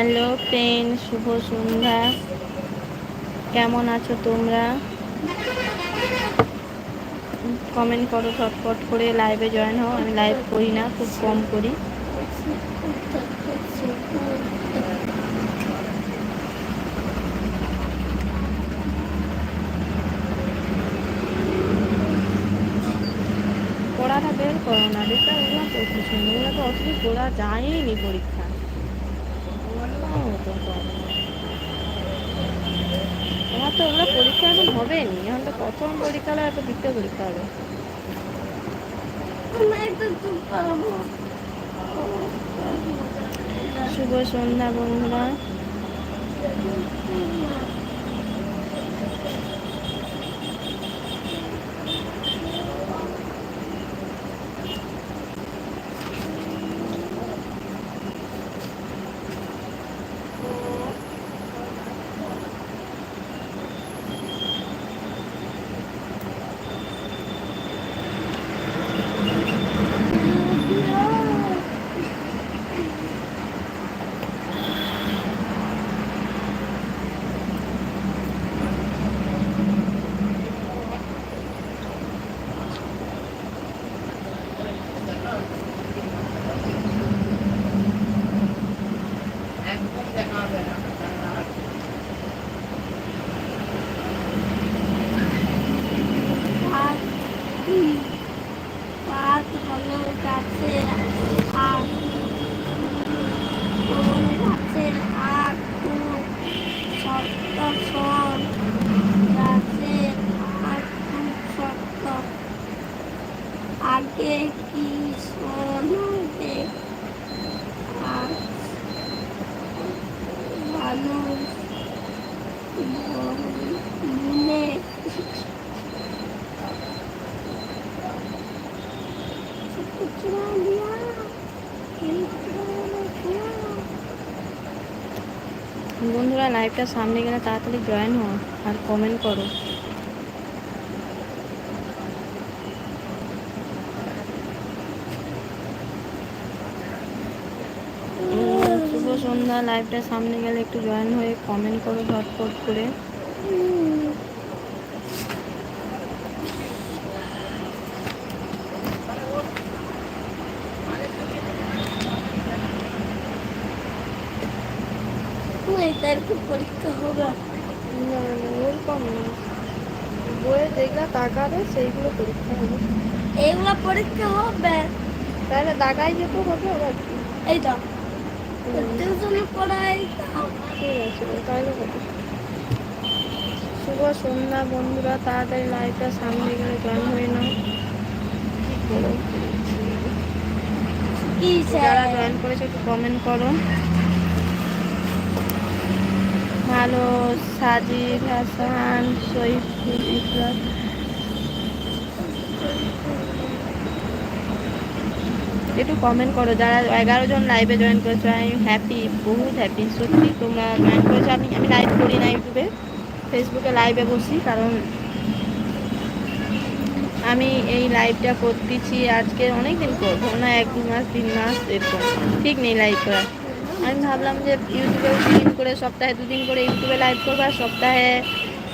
Hello friend, শুভ সন্ধ্যা। কেমন আছো তোমরা? কমেন্ট করো, ছটফট করে লাইভে জয়েন হও। আমি লাইভ করি না, খুব কম করি। পড়াটা বের করো না, বেকার ওগুলো পড়তেছে ওগুলো তো অত পড়া যায়নি পরীক্ষা। তোমার তো ওগুলো পরীক্ষা এখন হবে নি এখন তো প্রথম পরীক্ষা হলে? এত দ্বিতীয় পরীক্ষা হবে শুভ সন্ধ্যা বন্ধুরা। লাইভটা সামনে গেলে তাড়াতাড়ি জয়েন হও আর কমেন্ট করো। শুভ সন্ধ্যা লাইভটা সামনে গেলে একটু জয়েন হয়ে কমেন্ট করো ঝটপট করে। এটার কি পরীক্ষা হবে? না না ওরকম না। বইয়ে যেগুলো তাকাবে সেইগুলো পরীক্ষা হবে। এইগুলো পরীক্ষা হবে? তাহলে দাগাই যেত হবে আবার এই তো টিউশনে পড়াই ঠিক আছে তাহলে হবে। শুভ সন্ধ্যা বন্ধুরা তাড়াতাড়ি লাইভটা সামনে গেলে জয়েন হয়ে নাও। কি করো যারা জয়েন করেছে একটু কমেন্ট করো। ভালো, সাজিদ হাসান সৈফুল ইসলাম একটু কমেন্ট করো, যারা এগারো জন লাইভে জয়েন করেছ আমি হ্যাপি বহুত হ্যাপি সত্যি তোমরা জয়েন করেছ। আমি আমি লাইভ করি না ইউটিউবে ফেসবুকে লাইভে বসি, কারণ আমি এই লাইভটা করতেছি আজকে অনেক দিন করব না এক দু মাস, তিন মাস, এরকম। ঠিক নেই লাইভ করা আমি ভাবলাম যে ইউটিউবে দুদিন করে সপ্তাহে, দুদিন করে ইউটিউবে লাইভ করব আর সপ্তাহে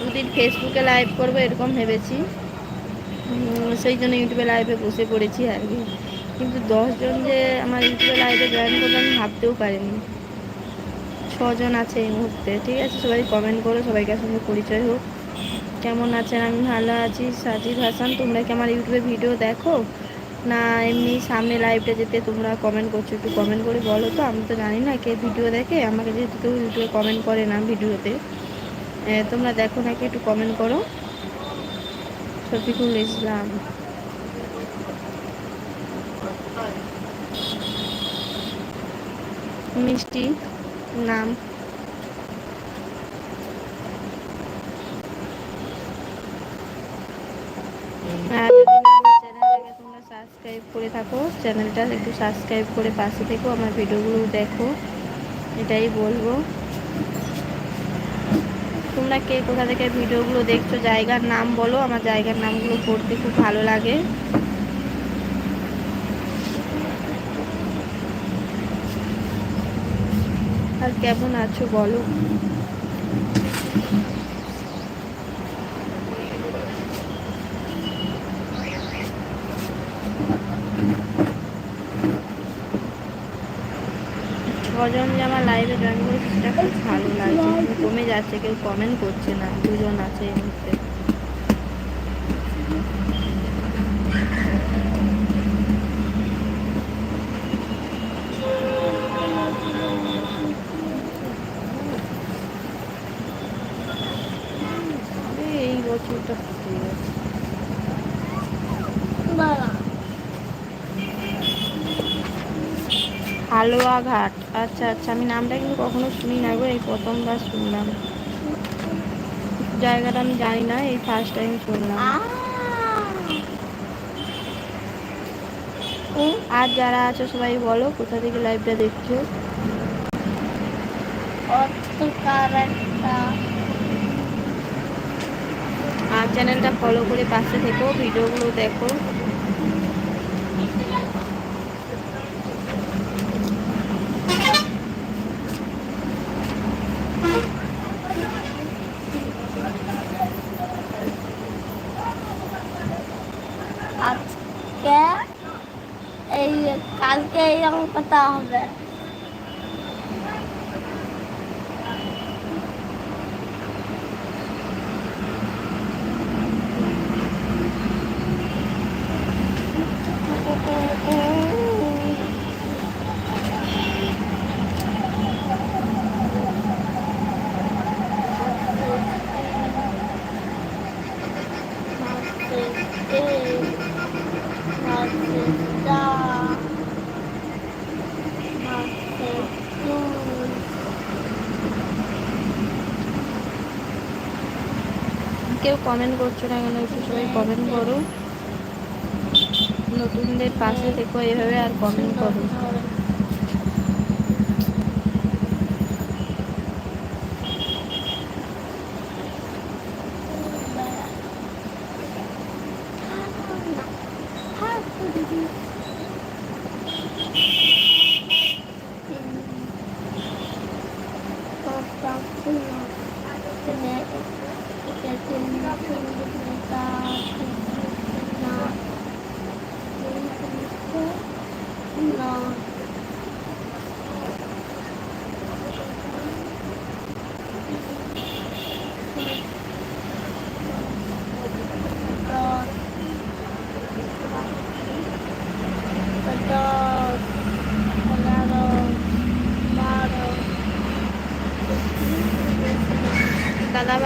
দুদিন ফেসবুকে লাইভ করব, এরকম ভেবেছি। সেই জন্য ইউটিউবে লাইভে বসে পড়েছি আর কি। কিন্তু দশজন যে আমার ইউটিউবে লাইভে জয়েন করবে আমি ভাবতেও পারিনি। ছজন আছে এই মুহূর্তে, ঠিক আছে? সবাই কমেন্ট করো সবাইকার সঙ্গে পরিচয় হোক। কেমন আছেন? আমি ভালো আছি। সাজিদ হাসান, তোমরা কি আমার ইউটিউবে ভিডিও দেখো? না, এমনি সামনে লাইভটা যেতে তোমরা কমেন্ট করছ, একটু কমেন্ট করে বলো তো। আমি তো জানি না কে ভিডিও দেখে, আমাকে যেহেতু কেউ ইউটিউবে কমেন্ট করে না ভিডিওতে তোমরা দেখো নাকি একটু কমেন্ট করো। শফিকুল ইসলাম। মিষ্টি, নাম। আর সাবস্ক্রাইব করে থাকো চ্যানেলটা একটু সাবস্ক্রাইব করে পাশে থেকো, আমার ভিডিওগুলো দেখো, এটাই বলব। তোমরা কে কোথা থেকে ভিডিওগুলো দেখছ, জায়গার নাম বলো, আমার জায়গার নামগুলো পড়তে খুব ভালো লাগে। আর কেমন আছো বলো? ছজন যে আমার লাইভে জয়েন করেছে সেটা খুব ভালো লাগছে। কমে যাচ্ছে, কেউ কমেন্ট করছে না, দুজন আছে এই মুহূর্তে। হালুয়া ঘাট আচ্ছা আচ্ছা আমি নামটা কিন্তু কখনো শুনি না গো, এই প্রথমবার শুনলাম। জায়গাটা আমি জানি না, এই ফার্স্ট টাইম শুনলাম। আর যারা আছো সবাই বলো, কোথা থেকে লাইভটা দেখছ? আর চ্যানেলটা ফলো করে পাশে থেকো ভিডিওগুলো দেখো আজকে এই কালকে এই অঙ্কটা হবে কেউ কমেন্ট করছ না কেন, একটু সবাই কমেন্ট করো। নতুনদের পাশে দেখো, এভাবে আর কমেন্ট করো।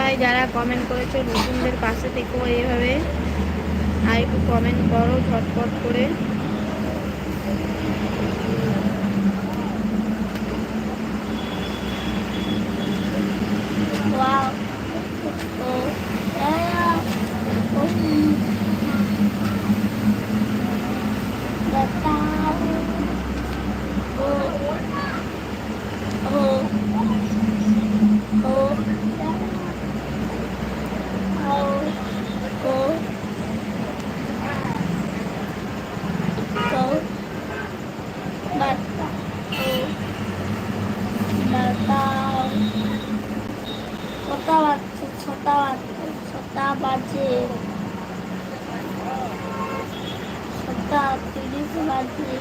ভাই যারা কমেন্ট করেছ নতুনদের পাশে থেকেও এইভাবে। আর একটু কমেন্ট করো ঝটপট করে। বাজছে ছটা বাজে। ছটা তিরিশ বাজে।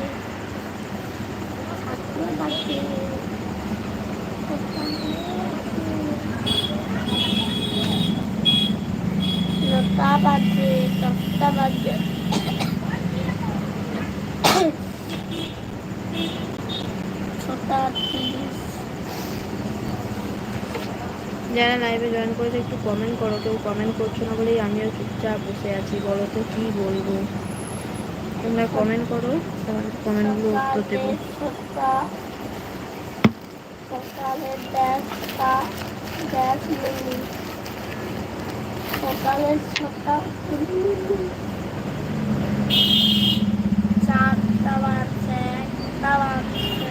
সাতটা বাজে। নটা বাজে দশটা বাজে। ছটা তিরিশ। যারা লাইভে জয়েন করেছে, একটু কমেন্ট করো। কেউ কমেন্ট করছ না বলেই আমিও চুপচাপ বসে আছি, বলো তো কী বলব? তোমরা কমেন্ট করো, তোমার কমেন্টগুলো উত্তর দেবো। সকালের ছটা চারটা বাজছে একটা বাজছে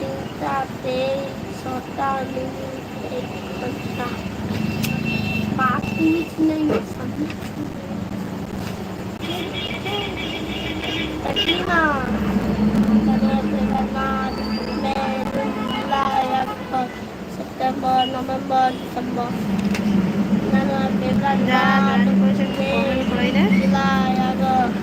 ছটা মিনিট একটা পাঁচ মিনিট নেই Katrina. September, November, December. January, February, যারা March, জয়েন করেছে একটু কমেন্ট করে দে July, August.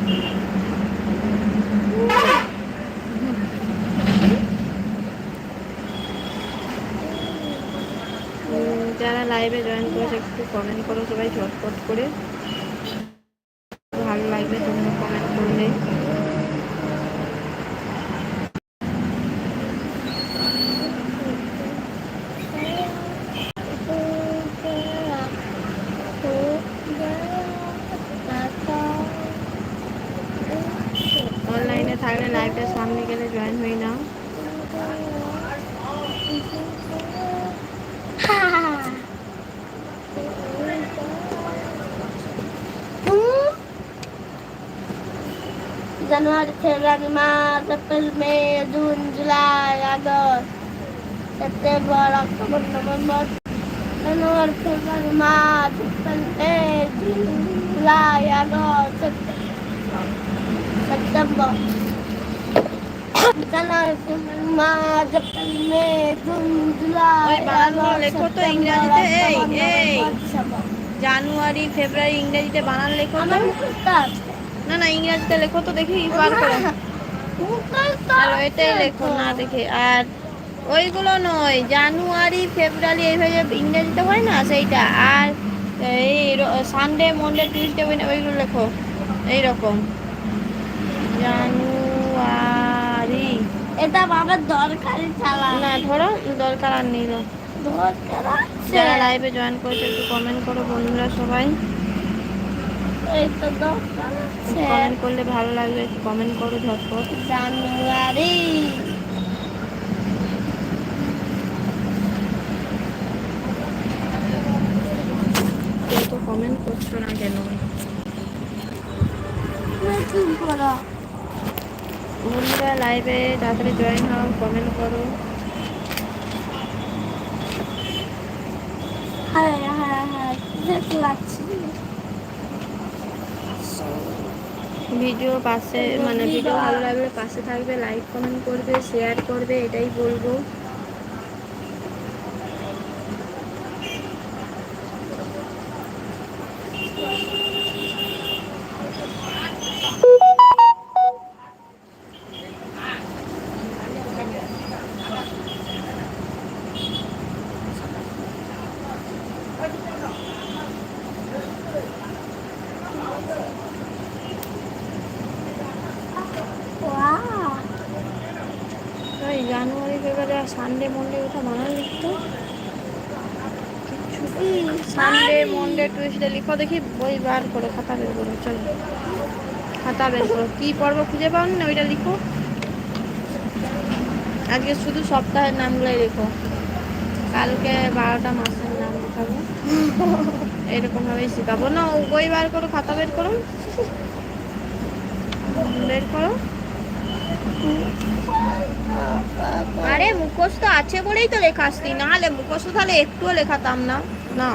উম, যারা লাইভে জয়েন করেছে একটু কমেন্ট করো সবাই ঝটপট করে ভালো লাগবে তোমরা কমেন্ট করলে অনলাইনে থাকলে লাইভটা সামনে গেলে জয়েন হয়ে নাও September, October, November, January, February, March, April, May, June, July, August, September. January, February, March, April, May, June, July, ওই বানানগুলো August, লেখো তো September, ইংরেজিতে। জানুয়ারি ফেব্রুয়ারি ইংরেজিতে বানান লেখো আমার। না না ইংরেজিতে লেখো তো দেখি বার করে। আর ওইটাই লেখো না দেখে। আর ওইগুলো নয় জানুয়ারি ফেব্রুয়ারি এইভাবে ইংরেজিতে হয় না সেইটা। আর এই সানডে মন্ডে টিউসডে ওইগুলো লেখো এইরকম। জানুয়ারি। এটা বাবার দরকারি চালা না ধরো দরকার আর নিল দরকার যারা লাইভে জয়েন করেছে একটু কমেন্ট করো বন্ধুরা সবাই এই তো দরকার আছে কমেন্ট করলে ভালো লাগবে কমেন্ট করো ঝটপট। জানুয়ারি। তো কমেন্ট করছ না কেন? বন্ধুরা লাইভে তাড়াতাড়ি জয়েন হও কমেন্ট করো। হ্যাঁ হ্যাঁ হ্যাঁ লাগছে ভিডিও পাশে মানে ভিডিও ভালো লাগলে পাশে থাকবে লাইক কমেন্ট করবে শেয়ার করবে, এটাই বলব। ওয়াও আর সানডে মন্ডে কোথাও বানান লিখতো। সানডে মন্ডে টুইসডে লিখো দেখি বই বার করো খাতা বের করো চলো। খাতা বের করো। কি পর্ব খুঁজে পাও না ওইটা লিখো? আজকে শুধু সপ্তাহের নামগুলোই লিখো কালকে বারোটা মাসের নাম লেখাবো। এরকম ভাবেই শেখাবো। না বই বার করো খাতা বের করো। বের করো। আরে মুখস্থ আছে বলেই তো লেখা আসতি। না হলে মুখস্থ তাহলে একটুও লেখাতাম না। না।